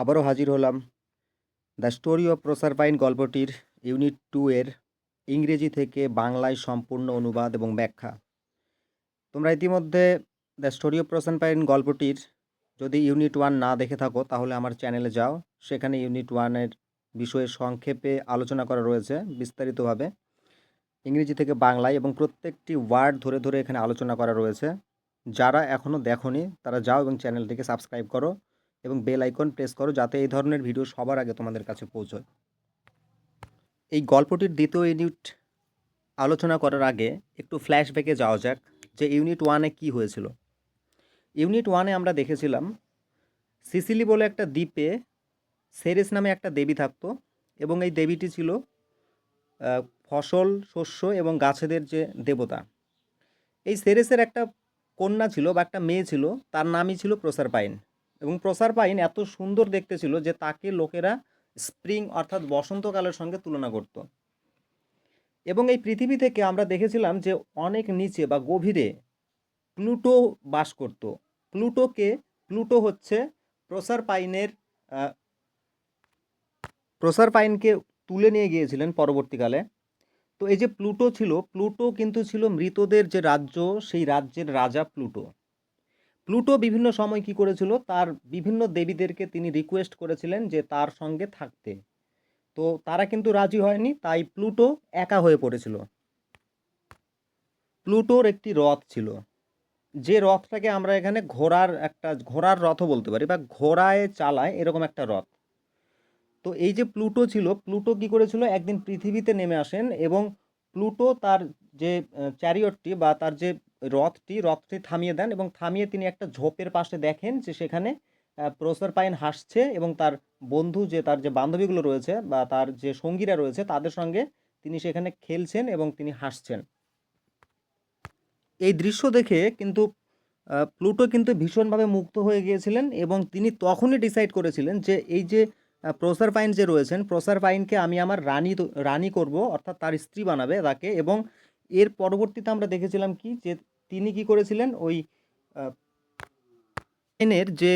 আবারও হাজির হলাম। দ্য স্টোরি অফ প্রসারপাইন গল্পটির ইউনিট টু এর ইংরেজি থেকে বাংলায় সম্পূর্ণ অনুবাদ এবং ব্যাখ্যা। তোমরা ইতিমধ্যে দ্য স্টোরি অফ প্রসারপাইন গল্পটির যদি ইউনিট ওয়ান না দেখে থাকো, তাহলে আমার চ্যানেলে যাও। সেখানে ইউনিট ওয়ানের বিষয়ে সংক্ষেপে আলোচনা করা রয়েছে বিস্তারিতভাবে। ইংরেজি থেকে বাংলায় এবং প্রত্যেকটি ওয়ার্ড ধরে ধরে এখানে আলোচনা করা রয়েছে। যারা এখনও দেখোনি, তারা যাও এবং চ্যানেলটিকে সাবস্ক্রাইব করো। এবং বেল আইকন প্রেস করো যাতে এই ধরনের ভিডিও সবার আগে তোমাদের কাছে পৌঁছয়। এই গল্পটির দ্বিতীয় ইউনিট আলোচনা করার আগে একটু ফ্ল্যাশব্যাকে যাওয়া যাক যে ইউনিট ওয়ানে কি হয়েছিল। ইউনিট ওয়ানে আমরা দেখেছিলাম, সিসিলি বলে একটা দ্বীপে সেরেস নামে একটা দেবী থাকতো এবং এই দেবীটি ছিল ফসল, শস্য এবং গাছেদের যে দেবতা। এই সেরেসের একটা কন্যা ছিল বা একটা মেয়ে ছিল, তার নামই ছিল প্রসার প্রসারপাইন। এবং প্রসার পাইন এত সুন্দর দেখতে ছিল যে তাকে লোকেরা স্প্রিং অর্থাৎ বসন্তকালের সঙ্গে তুলনা করত। এবং এই পৃথিবী থেকে আমরা দেখেছিলাম যে অনেক নিচে বা গভীরে প্লুটো বাস করত। প্লুটোকে, প্লুটো হচ্ছে প্রসার পাইনের প্রসার পাইনকে তুলে নিয়ে গিয়েছিলেন পরবর্তীকালে। তো এই যে প্লুটো ছিল, প্লুটো কিন্তু ছিল মৃতদের যে রাজ্য, সেই রাজ্যের রাজা প্লুটো। প্লুটো বিভিন্ন সময় কি করেছিল? তার বিভিন্ন দেবীদেরকে তিনি রিকোয়েস্ট করেছিলেন যে তার সঙ্গে থাকতে। তো তারা কিন্তু রাজি হয়নি, তাই প্লুটো একা হয়ে পড়েছিল। প্লুটোর একটি রথ ছিল। যে রথটাকে আমরা এখানে ঘোড়ার একটা, ঘোড়ার রথও বলতে পারি বা ঘোড়ায় চালায় এরকম একটা রথ। তো এই যে প্লুটো ছিল, প্লুটো কি করেছিল? একদিন পৃথিবীতে নেমে আসেন এবং প্লুটো তার যে চ্যারিয়টটি বা তার যে রথটি রথটি থামিয়ে দেন এবং থামিয়ে তিনি একটা ঝোপের পাশে দেখেন যে সেখানে প্রসার পাইন হাসছে এবং তার বন্ধু যে, তার যে বান্ধবীগুলো রয়েছে বা তার যে সঙ্গীরা রয়েছে তাদের সঙ্গে তিনি সেখানে খেলছেন এবং তিনি হাসছেন। এই দৃশ্য দেখে কিন্তু প্লুটো কিন্তু ভীষণভাবে মুগ্ধ হয়ে গিয়েছিলেন এবং তিনি তখনই ডিসাইড করেছিলেন যে, এই যে প্রসার পাইন যে রয়েছেন, প্রসার পাইনকে আমি আমার রানী রানী করব, অর্থাৎ তার স্ত্রী বানাবে তাকে এবং এর পরবর্তীতে আমরা দেখেছিলাম কি, যে তিনি কি করেছিলেন? ওই পাইনের যে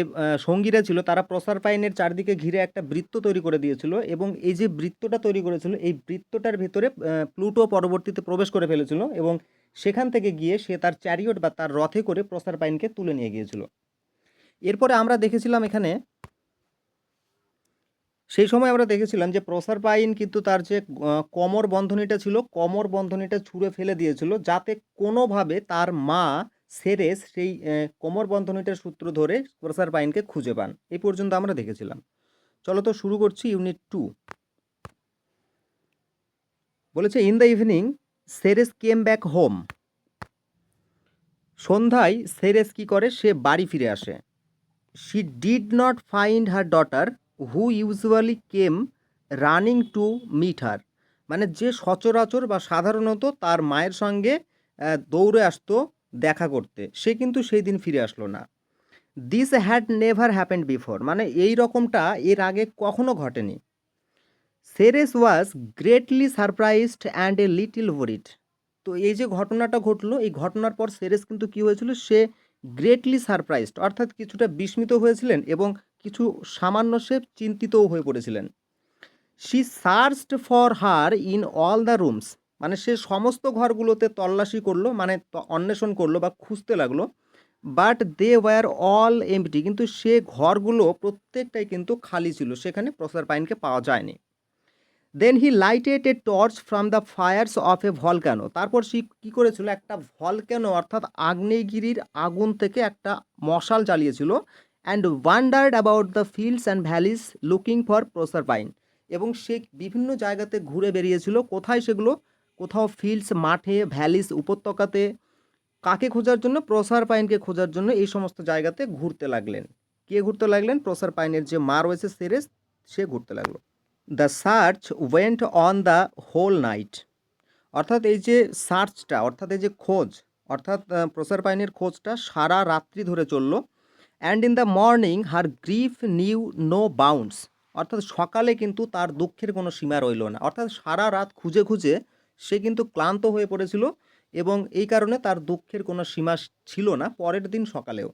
সঙ্গীরা ছিল, তারা প্রসার পাইনের চারদিকে ঘিরে একটা বৃত্ত তৈরি করে দিয়েছিল এবং এই যে বৃত্তটা তৈরি করেছিল, এই বৃত্তটার ভেতরে প্লুটো পরবর্তীতে প্রবেশ করে ফেলেছিল এবং সেখান থেকে গিয়ে সে তার চ্যারিয়ট বা তার রথে করে প্রসার পাইনকে তুলে নিয়ে গিয়েছিল। এরপরে আমরা দেখেছিলাম এখানে সেই সময় আমরা দেখেছিলাম যে প্রসার পাইন কিন্তু তার যে কোমর বন্ধনীটা ছিল, কোমর বন্ধনীটা ছুঁড়ে ফেলে দিয়েছিল যাতে কোনোভাবে তার মা সেরেস সেই কোমর বন্ধনীটার সূত্র ধরে প্রসার পাইনকে খুঁজে পান। এই পর্যন্ত আমরা দেখেছিলাম। চলো তো শুরু করছি ইউনিট টু। বলেছে in the evening Ceres came back home সন্ধ্যায় সেরেস কি করে? সে বাড়ি ফিরে আসে। She did not find her daughter who usually came running to meet her মানে যে সচরাচর বা সাধারণত তার মায়ের সঙ্গে দৌড়ে আসতো দেখা করতে। সে কিন্তু সেই দিন ফিরে আসলো না। This had never happened before মানে এই রকমটা এর আগে কখনো ঘটেনি। Ceres was greatly surprised and a little worried তো এই যে ঘটনাটা ঘটলো, এই ঘটনার পর সেরেস কিন্তু কি হয়েছিল? সে গ্রেটলি সারপ্রাইজড অর্থাৎ কিছুটা বিস্মিত হয়েছিলেন এবং কিছু সামান্য সে চিন্তিতও হয়ে পড়েছিলেন। She searched for her in all the rooms মানে সে সমস্ত ঘরগুলোতে তল্লাশি করল মানে অন্বেষণ করল বা খুঁজতে লাগল। But they were all empty কিন্তু সে ঘরগুলো প্রত্যেকটাই কিন্তু খালি ছিল। সেখানে প্রসার পাইনকে পাওয়া যায়নি। Then he lighted a torch from the fires of a volcano তারপর সে কী করেছিল? একটা ভলক্যানো অর্থাৎ আগ্নেয়গিরির আগুন থেকে একটা মশাল জ্বালিয়েছিল। And wondered about the fields and valleys looking for Proserpine এবং সে বিভিন্ন জায়গাতে ঘুরে বেরিয়েছিল। কোথায় সেগুলো? কোথাও ফিল্ডস মাঠে ভ্যালিস উপত্যকাতে। কাকে খোঁজার জন্য? প্রসার পাইনকে খোঁজার জন্য এই সমস্ত জায়গাতে ঘুরতে লাগলেন। কে ঘুরতে লাগলেন? প্রসার পাইনের যে মা রয়েছে সেরেস, সে ঘুরতে লাগল। The search went on the whole night অর্থাৎ এই যে সার্চটা অর্থাৎ এই যে খোঁজ, অর্থাৎ প্রসার পাইনের খোঁজটা সারা রাত্রি ধরে চলল। And in the morning her grief knew no bounds অর্থাৎ সকালে কিন্তু তার দুঃখের কোনো সীমা রইল না। অর্থাৎ সারা রাত খুঁজে খুঁজে সে কিন্তু ক্লান্ত হয়ে পড়েছিল এবং এই কারণে তার দুঃখের কোনো সীমা ছিল না পরের দিন সকালেও।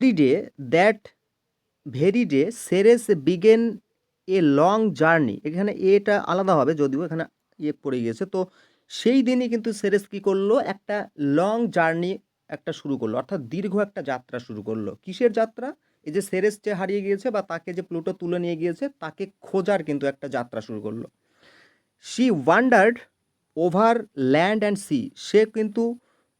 Day that very day Ceres began a long journey এখানে এটা আলাদা হবে, যদিও এখানে ইয়ে পড়ে গিয়েছে। তো সেই দিনই কিন্তু সেরেস কী করল? একটা লং জার্নি একটা শুরু করল, অর্থাৎ দীর্ঘ একটা যাত্রা শুরু করল। কিসের যাত্রা? এই যে সেরেস যে হারিয়ে গিয়েছে বা তাকে যে প্লুটো তুলে নিয়ে গিয়েছে, তাকে খোঁজার কিন্তু একটা যাত্রা শুরু করল। She wandered over land and sea সে কিন্তু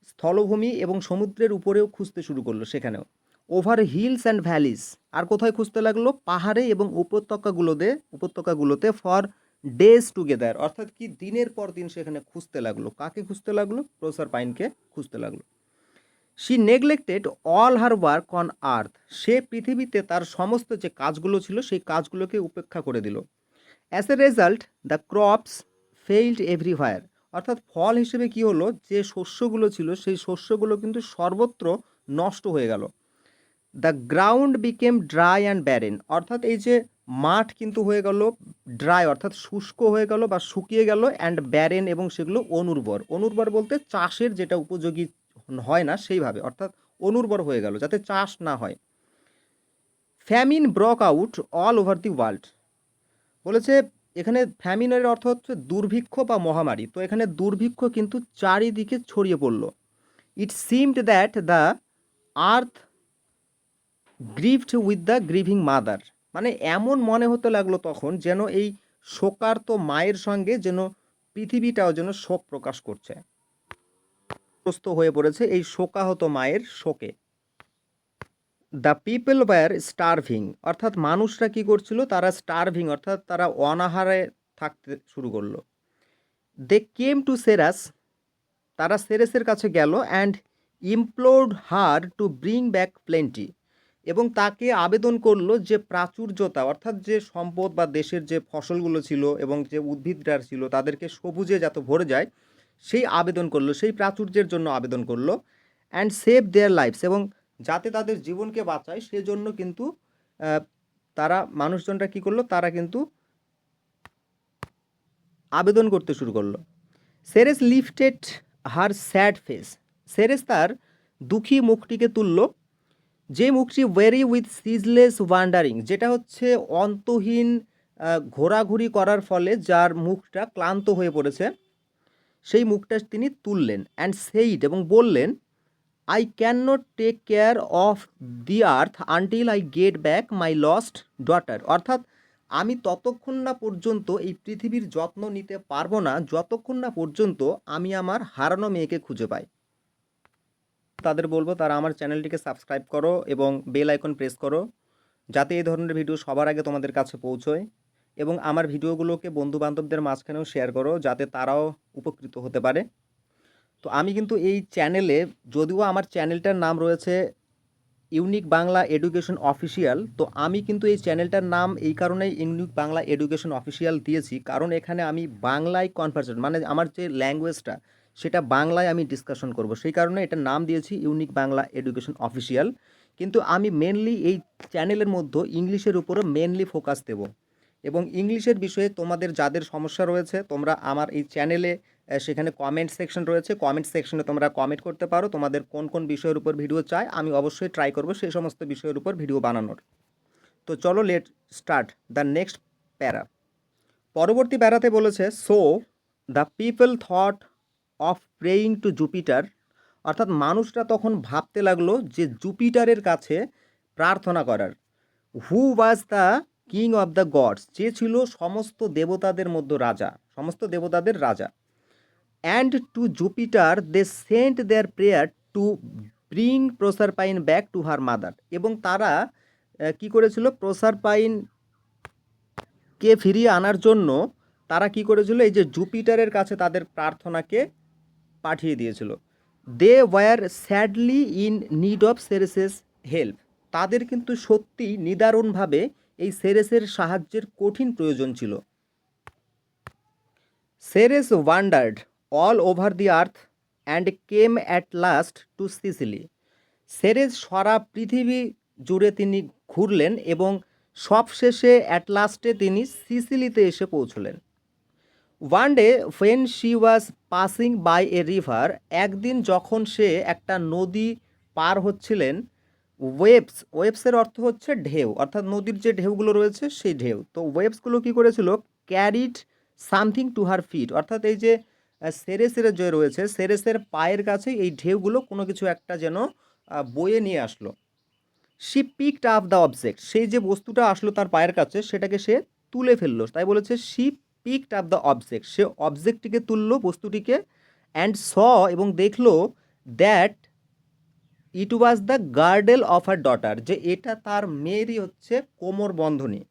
স্থলভূমি এবং সমুদ্রের উপরেও খুঁজতে শুরু করল সেখানেও। ওভার হিলস অ্যান্ড ভ্যালিস আর কোথায় খুঁজতে লাগল? পাহাড়ে এবং উপত্যকাগুলোতে উপত্যকাগুলোতে ফর ডেজ টুগেদার অর্থাৎ কি দিনের পর দিন সেখানে খুঁজতে লাগল? কাকে খুঁজতে লাগল? প্রসার পাইনকে খুঁজতে লাগল। She neglected all her work on earth সে পৃথিবীতে তার সমস্ত যে কাজগুলো ছিল, সেই কাজগুলোকে উপেক্ষা করে দিল। As a result the crops failed everywhere অর্থাৎ ফল হিসেবে কি হলো? যে শস্যগুলো ছিল, সেই শস্যগুলো কিন্তু সর্বত্র নষ্ট হয়ে গেল। The ground became dry and barren অর্থাৎ এই যে মাঠ কিন্তু হয়ে গেল ড্রাই অর্থাৎ শুষ্ক হয়ে গেল বা শুকিয়ে গেল অ্যান্ড ব্যারেন এবং সেগুলো অনুর্বর। অনুর্বর বলতে চাষের যেটা উপযোগী হয় না সেইভাবে, অর্থাৎ অনুর্বর হয়ে গেল, যাতে চাষ না হয়। Famine broke out all over the world. বলেছে, এখানে ফ্যামিনের অর্থ হচ্ছে দুর্ভিক্ষ বা মহামারী। তো এখানে দুর্ভিক্ষ কিন্তু চারিদিকে ছড়িয়ে পড়ল। It seemed that the earth grieved with the grieving mother মানে এমন মনে হতে লাগল তখন যেন এই শোকার্ত মায়ের সঙ্গে যেন পৃথিবীটাও যেন শোক প্রকাশ করছে। প্রস্ত হয়ে পড়েছে এই শোকাহত মায়ের শোকে। দ্য পিপল ওয়্যার স্টারভিং অর্থাৎ মানুষরা কি করছিল? তারা স্টারভিং অর্থাৎ তারা অনাহারে থাকতে শুরু করল। দে কেম টু সেরাস তারা সেরেসের কাছে গেল and implored her to bring back plenty এবং তাকে আবেদন করল যে প্রাচুর্যতা, অর্থাৎ যে সম্পদ বা দেশের যে ফসলগুলো ছিল এবং যে উদ্ভিদরা ছিল, তাদেরকে সবুজে যাতে ভরে যায় সেই আবেদন করল, সেই প্রাচুর্যের জন্য আবেদন করল অ্যান্ড সেভ দেয়ার লাইফস এবং যাতে তাদের জীবনকে বাঁচায় সেজন্য কিন্তু তারা মানুষজনরা কি করল, তারা কিন্তু আবেদন করতে শুরু করল। Ceres lifted her sad face Ceres তার দুঃখী মুখটিকে তুললো, যে মুখটি ওয়েরি উইথ সিজলেস ওয়ান্ডারিং যেটা হচ্ছে অন্তহীন ঘোরাঘুরি করার ফলে যার মুখটা ক্লান্ত হয়ে পড়েছে। সেই মুখটা তিনি তুললেন অ্যান্ড সেইড এবং বললেন I can not take care of the earth until I get back my lost daughter অর্থাৎ, আমি ততক্ষণ না পর্যন্ত এই পৃথিবীর যত্ন নিতে পারব না, যতক্ষণ না পর্যন্ত আমি আমার হারানো মেয়েকে খুঁজে পাই। তাদের বলব, তারা আমার চ্যানেলটিকে সাবস্ক্রাইব করো এবং বেল আইকন প্রেস করো, যাতে এই ধরনের ভিডিও সবার আগে তোমাদের কাছে পৌঁছয়। এবং আমার ভিডিওগুলোকে বন্ধু বান্ধবদের মাঝখানেও শেয়ার করো যাতে তারাও উপকৃত হতে পারে। তো আমি কিন্তু এই চ্যানেলে যদিও আমার চ্যানেলটার নাম রয়েছে ইউনিক বাংলা এডুকেশন অফিসিয়াল তো আমি কিন্তু এই চ্যানেলটার নাম এই কারণেই ইউনিক বাংলা এডুকেশন অফিসিয়াল দিয়েছি। কারণ এখানে আমি বাংলায় কনভার্সেশন মানে আমার যে ল্যাঙ্গুয়েজটা সেটা বাংলায় আমি ডিসকাশন করব। সেই কারণে এটার নাম দিয়েছি ইউনিক বাংলা এডুকেশন অফিসিয়াল কিন্তু আমি মেনলি এই চ্যানেলের মধ্যে ইংলিশের উপরে মেনলি ফোকাস দেব। এবং ইংলিশের বিষয়ে তোমাদের যাদের সমস্যা রয়েছে, তোমরা আমার এই চ্যানেলে সেখানে কমেন্ট সেকশন রয়েছে। কমেন্ট সেকশনে তোমরা কমেন্ট করতে পারো, তোমাদের কোন কোন বিষয়ের উপর ভিডিও চাই। আমি অবশ্যই ট্রাই করব সেই সমস্ত বিষয়ের উপর ভিডিও বানানোর। তো চলো লেট স্টার্ট দ্য নেক্সট প্যারা পরবর্তী প্যারাতে বলেছে so the people thought of praying to Jupiter অর্থাৎ মানুষরা তখন ভাবতে লাগল যে জুপিটারের কাছে প্রার্থনা করার। Who was the king of the gods, যে ছিল সমস্ত দেবতাদের মধ্যে রাজা, সমস্ত দেবতাদের রাজা। And to Jupiter they sent their prayer to bring Proserpine back to her mother এবং তারা কি করেছিল? প্রসারপাইন কে ফিরিয়ে আনার জন্য তারা কি করেছিল? এই যে জুপিটারের কাছে তাদের প্রার্থনাকে পাঠিয়ে দিয়েছিল। They were sadly in need of Ceres's help তাদের কিন্তু সত্যিই নিদারুণভাবে সেরেসের সাহায্যের কঠিন প্রয়োজন ছিল। Ceres wandered all over the earth and came at last to Sicily. Ceres সারা পৃথিবী জুড়ে তিনি ঘুরলেন এবং সবশেষে অ্যাট লাস্টে তিনি সিসিলিতে এসে পৌঁছলেন। One day when she was passing by a river, একদিন যখন সে একটা নদী পার হচ্ছিলেন ওয়েবস, ওয়েবসের অর্থ হচ্ছে ঢেউ, অর্থাৎ নদীর যে ঢেউগুলো রয়েছে সেই ঢেউ। তো ওয়েবসগুলো কী করেছিল? Carried something to her feet, অর্থাৎ এই যে সেরেসের যে রয়েছে সেরেসের পায়ের কাছে এই ঢেউগুলো কোনো কিছু একটা যেন বয়ে নিয়ে আসলো। She picked up the object সেই যে বস্তুটা আসলো তার পায়ের কাছে, সেটাকে সে তুলে ফেলল। তাই বলেছে she picked up the object সে অবজেক্টটিকে তুললো, বস্তুটিকে অ্যান্ড স এবং দেখল that it was the girdle of her daughter যে এটা তার মেয়েরই হচ্ছে কোমর বন্ধনী।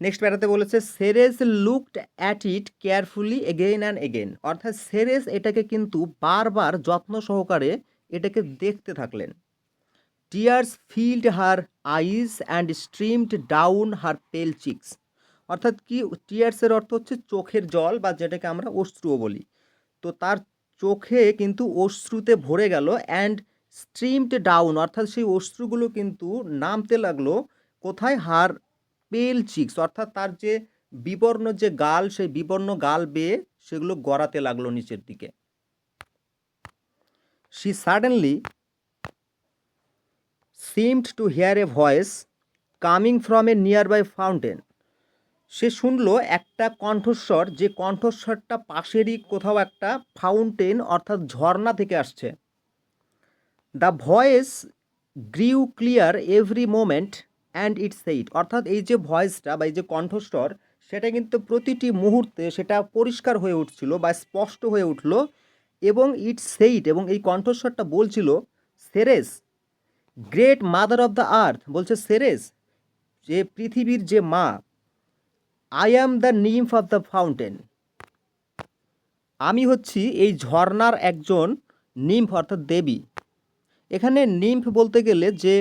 নেক্সট প্যারাতে বলেছে Ceres looked at it carefully again and again অর্থাৎ সেরেস এটাকে কিন্তু বারবার যত্ন সহকারে এটাকে দেখতে থাকলেন। Tears filled her eyes and streamed down her pale cheeks অর্থাৎ কি টিয়ার্সের অর্থ হচ্ছে চোখের জল বা যেটাকে আমরা অশ্রুও বলি। তো তার চোখে কিন্তু অশ্রুতে ভরে গেল অ্যান্ড স্ট্রিমড ডাউন অর্থাৎ সেই অশ্রুগুলো কিন্তু নামতে লাগল কোথায়? হার পেল চিক্স অর্থাৎ তার যে বিবর্ণ যে গাল, সেই বিবর্ণ গাল বেয়ে সেগুলো গড়াতে লাগল নিচের দিকে। She suddenly seemed to hear a voice coming from a nearby fountain সে শুনলো একটা কণ্ঠস্বর, যে কণ্ঠস্বরটা পাশেরই কোথাও একটা ফাউন্টেন অর্থাৎ ঝর্ণা থেকে আসছে। The voice grew clear every moment and it's said অর্থাৎ এই যে ভয়েসটা বা এই যে কণ্ঠস্বর, সেটা কিন্তু প্রতিটি মুহূর্তে সেটা পরিষ্কার হয়ে উঠছিল বা স্পষ্ট হয়ে উঠল এবং ইটস সেইট এবং এই কণ্ঠস্বরটা বলছিল Ceres great mother of the earth বলছে সেরেস যে পৃথিবীর যে মা I am the nymph of the fountain আমি হচ্ছি এই ঝর্ণার একজন নিম্ফ অর্থাৎ দেবী। এখানে নিম্ফ বলতে গেলে যে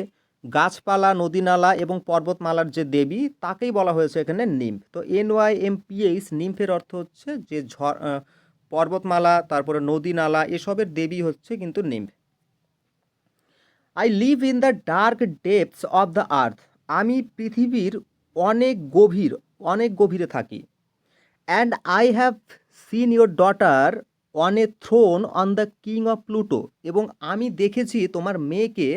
গাছপালা নদীনালা এবং পর্বতমালার যে দেবী তাকেই বলা হয়েছে এখানে নিম্ফ তো N Y M P H নিম্ফের অর্থ হচ্ছে যে আহ, পর্বতমালা তারপরে নদীনালা এসবের দেবী হচ্ছে কিন্তু nymph I live in the dark depths of the earth আমি পৃথিবীর অনেক গভীর অনেক গভীরে থাকি। And I have seen your daughter on a throne on the king of Pluto এবং আমি দেখেছি তোমার মেয়েকে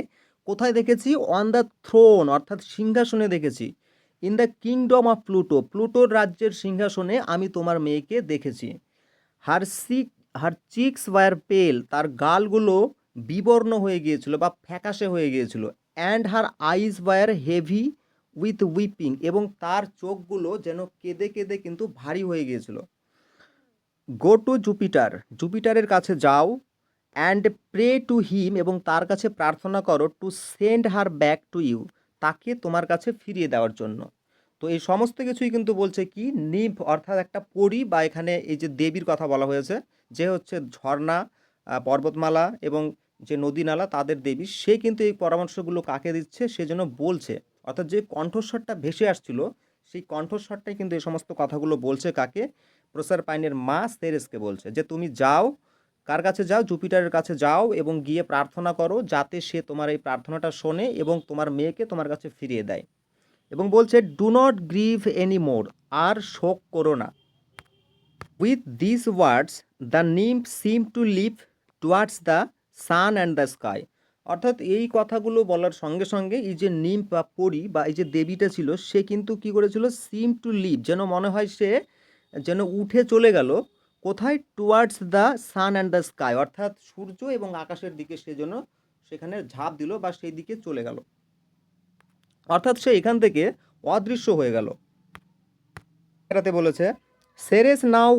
কোথায় দেখেছি? অন দ্য থ্রোন অর্থাৎ সিংহাসনে দেখেছি। In the kingdom of Pluto প্লুটোর রাজ্যের সিংহাসনে আমি তোমার মেয়েকে দেখেছি। Her sick her cheeks were pale তার গালগুলো বিবর্ণ হয়ে গিয়েছিল বা ফ্যাকাশে হয়ে গিয়েছিল। And her eyes were heavy with weeping এবং তার চোখগুলো যেন কেঁদে কেঁদে কিন্তু ভারী হয়ে গিয়েছিল। গো টু জুপিটার জুপিটারের কাছে যাও অ্যান্ড প্রে টু হিম এবং তার কাছে প্রার্থনা করো to send her back to you তাকে তোমার কাছে ফিরিয়ে দেওয়ার জন্য। তো এই সমস্ত কিছুই কিন্তু বলছে কি নিভ অর্থাৎ একটা পরী বা এখানে এই যে দেবীর কথা বলা হয়েছে, যে হচ্ছে ঝর্ণা পর্বতমালা এবং যে নদী নালা, তাদের দেবী, সে কিন্তু এই পরামর্শগুলো কাকে দিচ্ছে? সেজন্য বলছে। অর্থাৎ যে কণ্ঠস্বরটা ভেসে আসছিল, সেই কণ্ঠস্বরটাই কিন্তু এই সমস্ত কথাগুলো বলছে কাকে? প্রসার পাইনের মা সেরেসকে বলছে যে, তুমি যাও, কার কাছে যাও? জুপিটারের কাছে যাও এবং গিয়ে প্রার্থনা করো যাতে সে তোমার এই প্রার্থনাটা শোনে এবং তোমার মেয়েকে তোমার কাছে ফিরিয়ে দেয়। এবং বলছে do not grieve any more আর শোক করো না। With this words the nymph seem to leave towards the sun and the sky অর্থাৎ এই কথাগুলো বলার সঙ্গে সঙ্গে এই যে নিম বা পরি বা এই যে দেবীটা ছিল, সে কিন্তু কি করেছিল? সিম টু লিভ যেন মনে হয় সে যেন উঠে চলে গেল কোথায়? Towards the sun and the sky অর্থাৎ সূর্য এবং আকাশের দিকে সে যেন সেখানে ঝাঁপ দিল বা সেই দিকে চলে গেল। অর্থাৎ সে এখান থেকে অদৃশ্য হয়ে গেল। এটাতে বলেছে Ceres now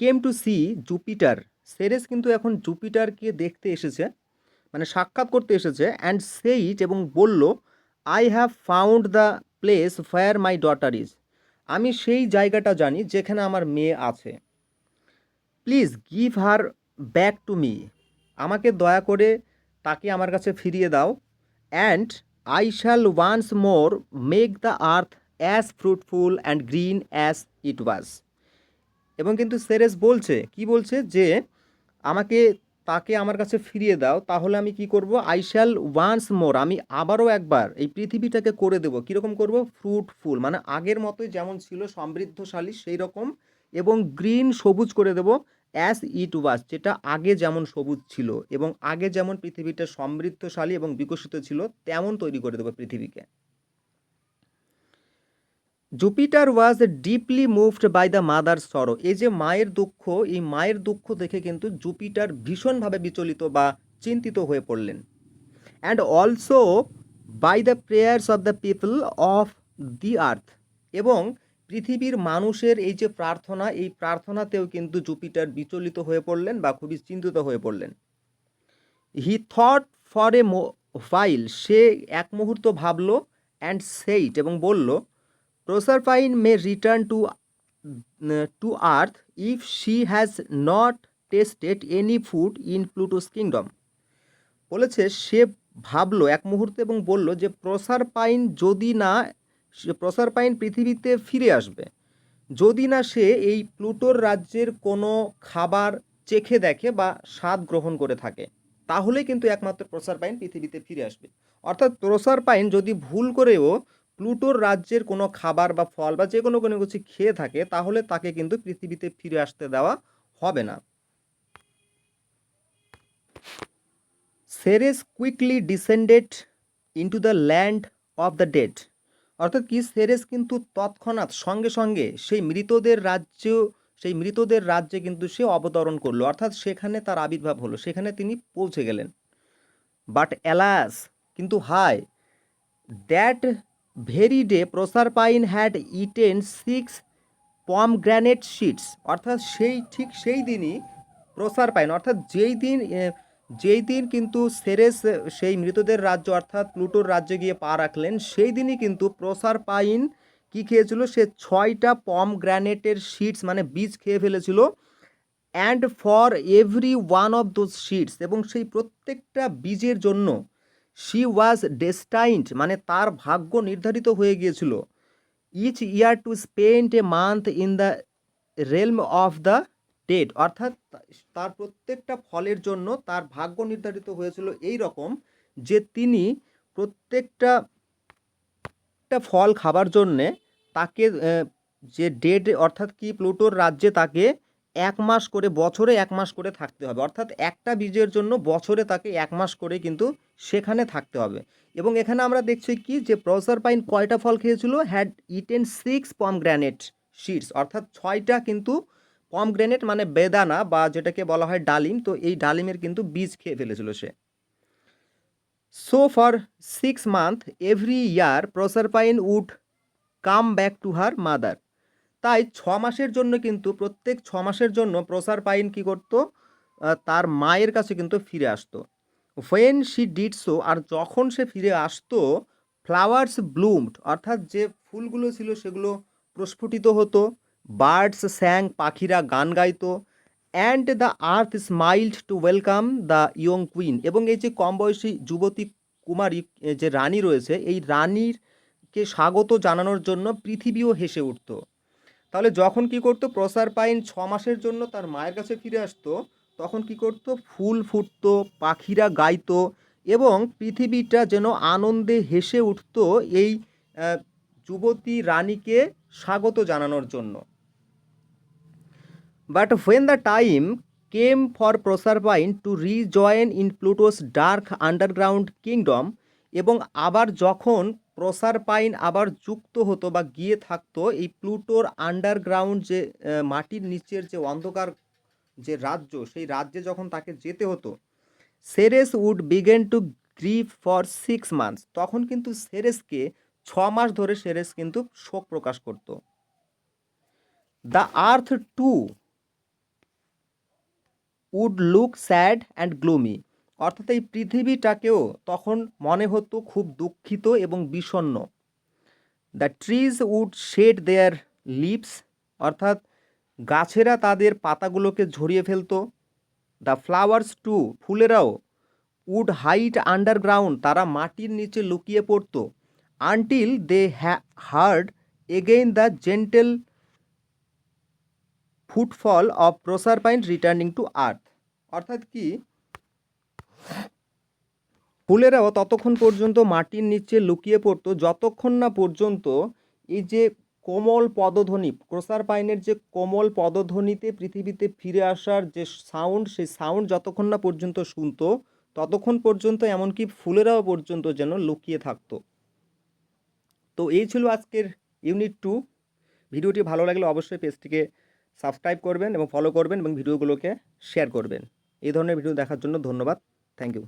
came to see Jupiter Ceres কিন্তু এখন জুপিটারকে দেখতে এসেছে। মানে সাক্ষাৎ করতে এসেছে অ্যান্ড সেইট এবং বলল I have found the place fire my daughter is আমি সেই জায়গাটা জানি যেখানে আমার মেয়ে আছে। Please give her back to me আমাকে দয়া করে তাকে আমার কাছে ফিরিয়ে দাও। And I shall once more make the earth as fruitful and green as it was এবং কিন্তু সেরেস বলছে, কি বলছে? যে আমাকে তাকে আমার কাছে ফিরিয়ে দাও, তাহলে আমি কি করব? আই শ্যাল ওয়ান্স মোর আমি আবারও একবার এই পৃথিবীটাকে করে দেবো। কীরকম করব? ফ্রুটফুল মানে আগের মতোই যেমন ছিল, সমৃদ্ধশালী সেই রকম এবং গ্রিন সবুজ করে দেব অ্যাস ইট ওয়াজ যেটা আগে যেমন সবুজ ছিল, এবং আগে যেমন পৃথিবীটা সমৃদ্ধশালী এবং বিকশিত ছিল, তেমন তৈরি করে দেবো পৃথিবীকে। Jupiter was deeply moved by the mother sorrow এই যে মায়ের দুঃখ, এই মায়ের দুঃখ দেখে কিন্তু জুপিটার ভীষণভাবে বিচলিত বা চিন্তিত হয়ে পড়লেন। And also by the prayers of the people of the earth এবং পৃথিবীর মানুষের এই যে প্রার্থনা, এই প্রার্থনাতেও কিন্তু জুপিটার বিচলিত হয়ে পড়লেন বা খুবই চিন্তিত হয়ে পড়লেন। He thought for a while সে এক মুহূর্ত ভাবল অ্যান্ড সেইট এবং বলল Proserpine may return to to earth if she has not tasted any food in Pluto's kingdom বলেছে, সে ভাবলো এক মুহূর্তে এবং বলল যে প্রসার পাইন যদি না প্রসার পাইন পৃথিবীতে ফিরে আসবে, যদি না সে এই প্লুটোর রাজ্যের কোনো খাবার চেখে দেখে বা স্বাদ গ্রহণ করে থাকে তাহলে কিন্তু একমাত্র প্রসার পাইন পৃথিবীতে ফিরে আসবে। অর্থাৎ প্রসার পাইন যদি ভুল করেও প্লুটোর রাজ্যের কোনো খাবার বা ফল বা যে কোনো কোনো কিছু খেয়ে থাকে, তাহলে তাকে কিন্তু পৃথিবীতে ফিরে আসতে দেওয়া হবে না। Ceres quickly descended into the land of the dead. অর্থাৎ কি? সেরেস কিন্তু তৎক্ষণাৎ, সঙ্গে সঙ্গে সেই মৃতদের রাজ্য, সেই মৃতদের রাজ্যে কিন্তু সে অবতরণ করল। অর্থাৎ সেখানে তার আবির্ভাব হলো, সেখানে তিনি পৌঁছে গেলেন। বাট অ্যালাস, কিন্তু hi that very day Proserpine had eaten six pomegranate seeds অর্থাৎ সেই, ঠিক সেই দিনই প্রসারপাইন, অর্থাৎ যেই দিন যেই দিন কিন্তু সেরেস, সেই মৃতদের রাজ্য, অর্থাৎ প্লুটোর রাজ্যে গিয়ে পা রাখলেন, সেই দিনই কিন্তু প্রসারপাইন কি খেয়েছিল? সে ছয়টা পম গ্র্যানেটের শিটস মানে বীজ খেয়ে ফেলেছিল। And for every one of those seeds এবং সেই প্রত্যেকটা বীজের জন্য শি ওয়াজ ডেস্টাইন্ড মানে তার ভাগ্য নির্ধারিত হয়ে গিয়েছিল। Each year to spend a month in the realm of the dead অর্থাৎ তার প্রত্যেকটা ফলের জন্য তার ভাগ্য নির্ধারিত হয়েছিল এই রকম যে তিনি প্রত্যেকটা একটা ফল খাবার জন্যে তাকে যে ডেড অর্থাৎ কি প্লুটোর রাজ্যে তাকে এক মাস করে, বছরে এক মাস করে থাকতে হবে। অর্থাৎ একটা বীজের জন্য বছরে তাকে এক মাস করে কিন্তু সেখানে থাকতে হবে। এবং এখানে আমরা দেখছি কি যে প্রসারপাইন কয়টা ফল খেয়েছিল? Had eaten six pomegranate seeds অর্থাৎ ছয়টা কিন্তু পম গ্র্যানেট মানে বেদানা বা যেটাকে বলা হয় ডালিম। তো এই ডালিমের কিন্তু বীজ খেয়ে ফেলেছিল সে। So for six month every year Proserpine would come back to her mother তাই ছ মাসের জন্য কিন্তু, প্রত্যেক ছ মাসের জন্য প্রসারপাইন কী করতো? তার মায়ের কাছে কিন্তু ফিরে আসতো। ওয়েন শি ডিড সো আর যখন সে ফিরে আসতো ফ্লাওয়ার্স ব্লুমড অর্থাৎ যে ফুলগুলো ছিল সেগুলো প্রস্ফুটিত হতো বার্ডস স্যাং পাখিরা গান গাইতো and the earth smiled to welcome the young queen এবং এই যে কম বয়সী যুবতী কুমারী, যে রানী রয়েছে, এই রানীরকে স্বাগত জানানোর জন্য পৃথিবীও হেসে উঠতো। তাহলে যখন কি করতো? প্রসার পাইন ছ মাসের জন্য তার মায়ের কাছে ফিরে আসতো, তখন কি করতো? ফুল ফুটতো, পাখিরা গাইতো এবং পৃথিবীটা যেন আনন্দে হেসে উঠতো এই যুবতী রানীকে স্বাগত জানানোর জন্য। But when the time came for Proserpine to rejoin in Pluto's dark underground kingdom এবং আবার যখন প্রসারপাইন আবার যুক্ত হতো বা গিয়ে থাকতো এই প্লুটোর আন্ডারগ্রাউন্ড যে মাটির নিচের যে অন্ধকার যে রাজ্য, সেই রাজ্যে যখন তাকে যেতে হতো, Ceres would begin to grieve for six months. তখন কিন্তু সেরেসকে ছ মাস ধরে সেরেস কিন্তু শোক প্রকাশ করত। The earth too would look sad and gloomy. অর্থাৎ এই পৃথিবীটাকেও তখন মনে হতো খুব দুঃখিত এবং বিষণ্ণ। The trees would shed their leaves অর্থাৎ গাছেরা তাদের পাতাগুলোকে ঝরিয়ে ফেলতো। দ্য ফ্লাওয়ার্স টু ফুলেরাও উড হাইট আন্ডারগ্রাউন্ড তারা মাটির নিচে লুকিয়ে পড়তো until they heard again the gentle footfall of Proserpine returning to earth অর্থাৎ কি? ফুলেরাও ততক্ষণ পর্যন্ত মাটির নিচে লুকিয়ে পড়তো, যতক্ষণ না পর্যন্ত এই যে কোমল পদধ্বনি ক্রোসার পাইনের যে কোমল পদধ্বনিতে পৃথিবীতে ফিরে আসার যে সাউন্ড, সেই সাউন্ড যতক্ষণ না পর্যন্ত শুনতো, ততক্ষণ পর্যন্ত এমনকি ফুলেরাও পর্যন্ত যেন লুকিয়ে থাকতো। তো এই ছিল আজকের ইউনিট টু ভিডিওটি ভালো লাগলে অবশ্যই পেজটিকে সাবস্ক্রাইব করবেন এবং ফলো করবেন এবং ভিডিওগুলোকে শেয়ার করবেন। এই ধরনের ভিডিও দেখার জন্য ধন্যবাদ। Thank you